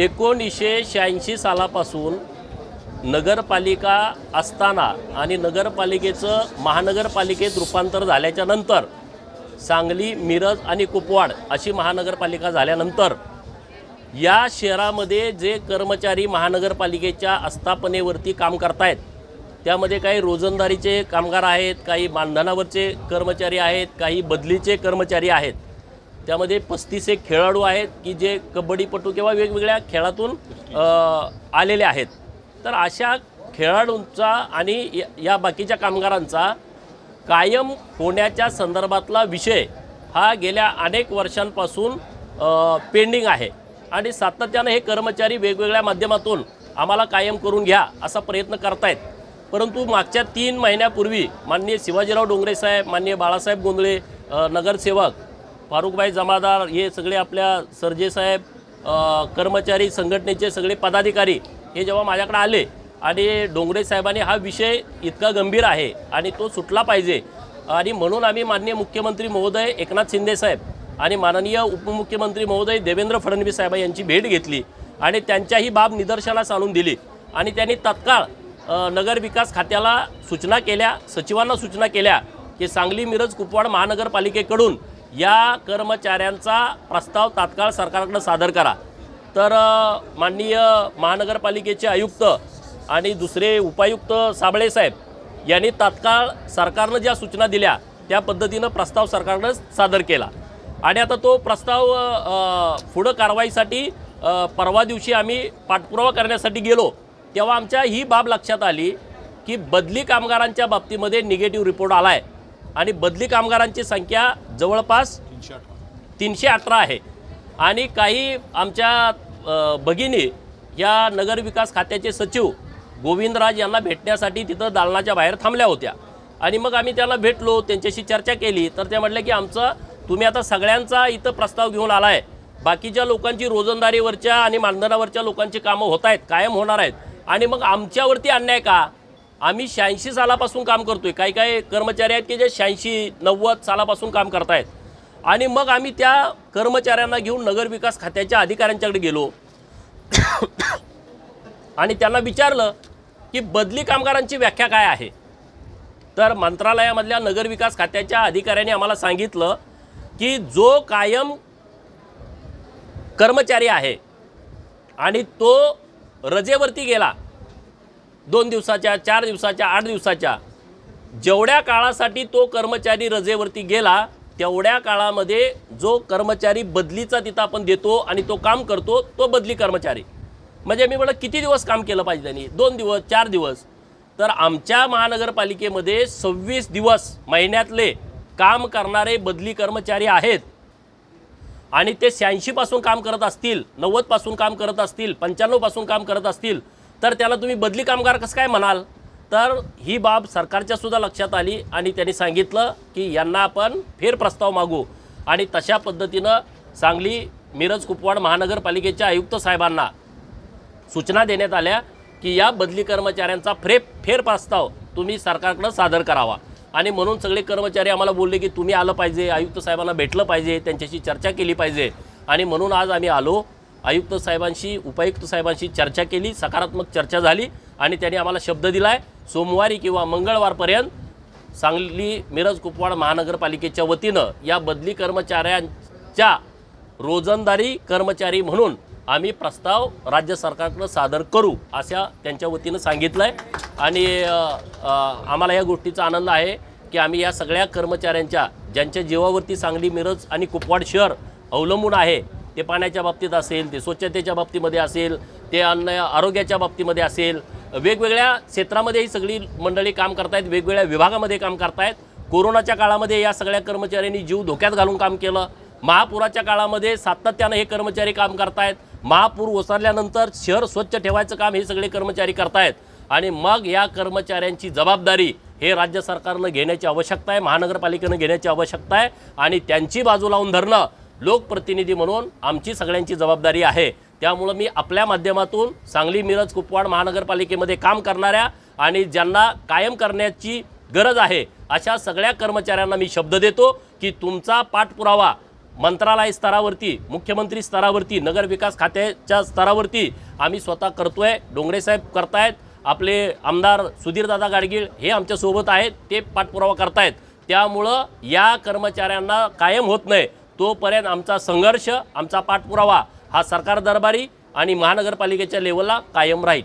एकोणीसशे शहाऐंशी सालापासून नगरपालिका असताना आणि नगरपालिकेचं महानगरपालिकेत रूपांतर झाल्याच्यानंतर सांगली मिरज आणि कुपवाड अशी महानगरपालिका झाल्यानंतर या शहरामध्ये जे कर्मचारी महानगरपालिकेच्या आस्थापनेवरती काम करतायत त्यामध्ये काही रोजंदारीचे कामगार आहेत काही मानधनावरचे कर्मचारी आहेत काही बदलीचे कर्मचारी आहेत. त्यामध्ये पस्तीस एक खेळाडू आहेत की जे कबड्डीपटू किंवा वेगवेगळ्या खेळातून आलेले आहेत. तर अशा खेळाडूंचा आणि या- या बाकीच्या कामगारांचा कायम होण्याच्या संदर्भातला विषय हा गेल्या अनेक वर्षांपासून पेंडिंग आहे. आणि सातत्यानं हे कर्मचारी वेगवेगळ्या माध्यमातून आम्हाला कायम करून घ्या असा प्रयत्न करतायत. परंतु मागच्या तीन महिन्यापूर्वी माननीय शिवाजीराव डोंगरे साहेब माननीय बाळासाहेब गोंधळे नगरसेवक फारुखभाई जमादार हे सगळे आपल्या सरजेसाहेब कर्मचारी संघटनेचे सगळे पदाधिकारी हे जेव्हा माझ्याकडे आले आणि डोंगरे साहेबांनी हा विषय इतका गंभीर आहे आणि तो सुटला पाहिजे आणि म्हणून आम्ही माननीय मुख्यमंत्री महोदय एकनाथ शिंदे साहेब आणि माननीय उपमुख्यमंत्री महोदय देवेंद्र फडणवीस साहेब यांची भेट घेतली आणि त्यांच्याही बाब निदर्शनास आणून दिली आणि त्यांनी तत्काळ नगरविकास खात्याला सूचना केल्या सचिवांना सूचना केल्या की सांगली मिरज कुपवाड महानगरपालिकेकडून या कर्मचाऱ्यांचा प्रस्ताव तात्काळ सरकारकडं सादर करा. तर माननीय महानगरपालिकेचे आयुक्त आणि दुसरे उपायुक्त साबळे साहेब यांनी तात्काळ सरकारनं ज्या सूचना दिल्या त्या पद्धतीनं प्रस्ताव सरकारनं सादर केला. आणि आता तो प्रस्ताव पुढं कारवाईसाठी परवा दिवशी आम्ही पाठपुरावा करण्यासाठी गेलो तेव्हा आमच्या ही बाब लक्षात आली की बदली कामगारांच्या बाबतीमध्ये निगेटिव्ह रिपोर्ट आला आहे आणि बदली कामगारांची संख्या जवळपास तीनशे अठरा आहे. आणि काही आमच्या भगिनी या नगरविकास खात्याचे सचिव गोविंदराज यांना भेटण्यासाठी तिथं दालनाच्या बाहेर थांबल्या होत्या. आणि मग आम्ही त्याला भेटलो त्यांच्याशी चर्चा केली. तर ते म्हटले की आमचं तुम्ही आता सगळ्यांचा इथं प्रस्ताव घेऊन आला आहे बाकीच्या लोकांची रोजंदारीवरच्या आणि मानधनावरच्या लोकांची कामं होत आहेत कायम होणार आहेत. आणि मग आमच्यावरती अन्याय का? आम्ही शहाऐंशी सालापासून काम करतोय. काही काही कर्मचारी आहेत की जे शहाऐंशी नव्वद सालापासून काम करतायत. आणि मग आम्ही त्या कर्मचाऱ्यांना घेऊन नगरविकास खात्याच्या अधिकाऱ्यांच्याकडे गेलो. आणि त्यांना विचारलं की बदली कामगारांची व्याख्या काय आहे? तर मंत्रालयामधल्या नगरविकास खात्याच्या अधिकाऱ्यांनी आम्हाला सांगितलं की जो कायम कर्मचारी आहे आणि तो रजेवरती गेला दोन दिवसाच्या चार दिवसाच्या आठ दिवसाच्या. जेवढ्या काळासाठी तो कर्मचारी रजेवरती गेला तेवढ्या काळामध्ये जो कर्मचारी बदलीचा तिथं आपण देतो आणि तो काम करतो तो बदली कर्मचारी. म्हणजे मी म्हटलं किती दिवस काम केलं पाहिजे त्यांनी? दोन दिवस चार दिवस. तर आमच्या महानगरपालिकेमध्ये सव्वीस दिवस महिन्यातले काम करणारे बदली कर्मचारी आहेत. आणि ते शहाऐंशीपासून काम करत असतील नव्वदपासून काम करत असतील पंच्याण्णवपासून काम करत असतील तर त्याला तुम्ही बदली कामगार कसं काय म्हणाल? तर ही बाब सरकारच्या सुद्धा लक्षात आली आणि त्यांनी सांगितलं की यांना आपण फेरप्रस्ताव मागू. आणि तशा पद्धतीनं सांगली मिरज कुपवाड महानगरपालिकेच्या आयुक्त साहेबांना सूचना देण्यात आल्या की या बदली कर्मचाऱ्यांचा फ्रे फेरप्रस्ताव तुम्ही सरकारकडं सादर करावा. आणि म्हणून सगळे कर्मचारी आम्हाला बोलले की तुम्ही आलं पाहिजे आयुक्त साहेबांना भेटलं पाहिजे त्यांच्याशी चर्चा केली पाहिजे. आणि म्हणून आज आम्ही आलो. आयुक्त साहेबांशी उपायुक्त साहेबांशी चर्चा केली सकारात्मक चर्चा झाली आणि त्यांनी आम्हाला शब्द दिला आहे सोमवारी किंवा मंगळवारपर्यंत सांगली मिरज कुपवाड महानगरपालिकेच्या वतीनं या बदली कर्मचाऱ्यांच्या रोजंदारी कर्मचारी म्हणून आम्ही प्रस्ताव राज्य सरकारकडं सादर करू अशा त्यांच्या वतीनं सांगितलं आहे आणि आम्हाला या गोष्टीचा आनंद आहे की आम्ही या सगळ्या कर्मचाऱ्यांच्या ज्यांच्या जीवावरती सांगली मिरज आणि कुपवाड शहर अवलंबून आहे ते पाण्याच्या बाबतीत असेल ते स्वच्छतेच्या बाबतीमध्ये असेल ते अन्न आरोग्याच्या बाबतीमध्ये असेल वेगवेगळ्या क्षेत्रामध्ये ही सगळी मंडळी काम करतायत वेगवेगळ्या विभागामध्ये काम करतायत. कोरोनाच्या काळामध्ये या सगळ्या कर्मचाऱ्यांनी जीव धोक्यात घालून काम केलं. महापुराच्या काळामध्ये सातत्यानं हे कर्मचारी काम करतायत. महापूर ओसरल्यानंतर शहर स्वच्छ ठेवायचं काम हे सगळे कर्मचारी करतायत. आणि मग या कर्मचाऱ्यांची जबाबदारी हे राज्य सरकारनं घेण्याची आवश्यकता आहे महानगरपालिकेनं घेण्याची आवश्यकता आहे. आणि त्यांची बाजू लावून धरणं लोकप्रतिनिधी म्हणून आमची सगळ्यांची जबाबदारी आहे. त्यामुळं मी आपल्या माध्यमातून सांगली मिरज कुपवाड महानगरपालिकेमध्ये काम करणाऱ्या आणि ज्यांना कायम करण्याची गरज आहे अशा सगळ्या कर्मचाऱ्यांना मी शब्द देतो की तुमचा पाठपुरावा मंत्रालय स्तरावरती मुख्यमंत्री स्तरावरती नगर विकास खात्याच्या स्तरावरती आम्ही स्वतः करतोय. डोंगरेसाहेब करतायत. आपले आमदार सुधीरदादा गाडगीळ हे आमच्यासोबत आहेत. ते पाठपुरावा करतायत. त्यामुळं या कर्मचाऱ्यांना कायम होत नाही. तोपर्यंत आमचा संघर्ष आमचा पाठपुरावा हा सरकार दरबारी आणि महानगरपालिकेच्या लेवलला कायम राहील.